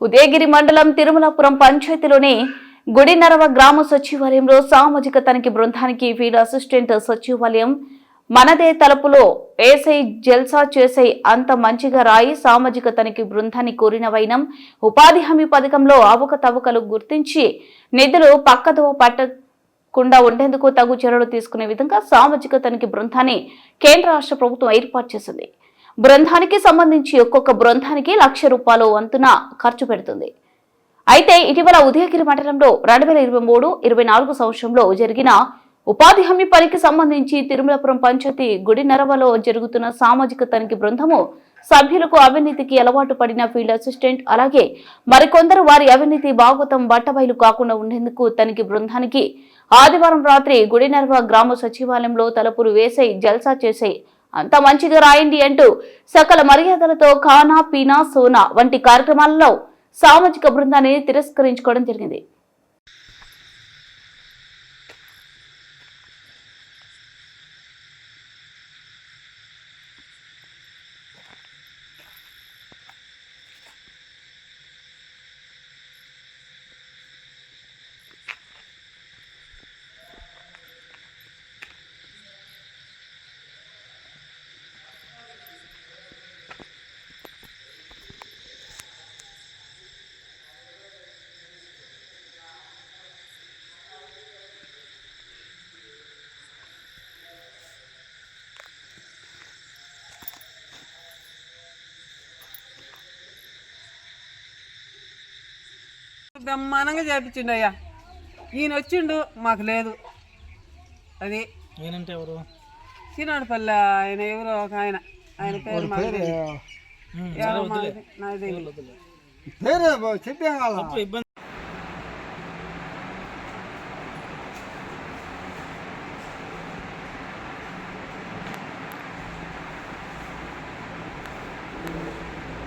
ఉదయగిరి మండలం తిరుమలాపురం పంచాయతీలోని గుడినరవ గ్రామ సచివాలయంలో సామాజిక తనిఖీ బృందానికి ఫీల్డ్ అసిస్టెంట్ సచివాలయం మనదే తలుపులో ఏసై జల్సా చేసై అంత మంచిగా రాయి సామాజిక తనిఖీ బృందాన్ని కోరిన వైనం ఉపాధి హామీ పథకంలో అవకతవకలు గుర్తించి నిధులు పక్కదో పట్టకుండా ఉండేందుకు తగు చర్యలు తీసుకునే విధంగా సామాజిక తనిఖీ బృందాన్ని కేంద్ర రాష్ట్ర ప్రభుత్వం ఏర్పాటు చేసింది. బృందానికి సంబంధించి ఒక్కొక్క బృందానికి లక్ష రూపాయలు వంతున ఖర్చు పెడుతుంది. అయితే ఇటీవల ఉదయగిరి మండలంలో రెండు వేల ఇరవై మూడు ఇరవై నాలుగు సంవత్సరంలో జరిగిన ఉపాధి హామీ పనికి సంబంధించి తిరుమలపురం పంచాయతీ గుడి నరవలో జరుగుతున్న సామాజిక తనిఖీ బృందము సభ్యులకు అవినీతికి అలవాటు పడిన ఫీల్డ్ అసిస్టెంట్ అలాగే మరికొందరు వారి అవినీతి భాగవతం బట్టబయలు కాకుండా ఉండేందుకు తనిఖీ బృందానికి ఆదివారం రాత్రి గుడినర్వ గ్రామ సచివాలయంలో తలుపులు వేసై జల్సా చేసే అంత మంచిగా రాయండి అంటూ సకల మర్యాదలతో ఖానా పీనా సోనా వంటి కార్యక్రమాలలో సామాజిక బృందాన్ని తిరస్కరించుకోవడం జరిగింది. బ్రహ్మాండంగా చేపించిండు అయ్యా. ఈయన వచ్చిండు మాకు లేదు. అది నేనంటే ఎవరు? సీనాడుపల్లి ఆయన ఎవరో ఒక ఆయన. ఆయన పేరు మాకు తెలియదు. ఎవరో మాకు- నాకు తెలియదు. ఇబ్బంది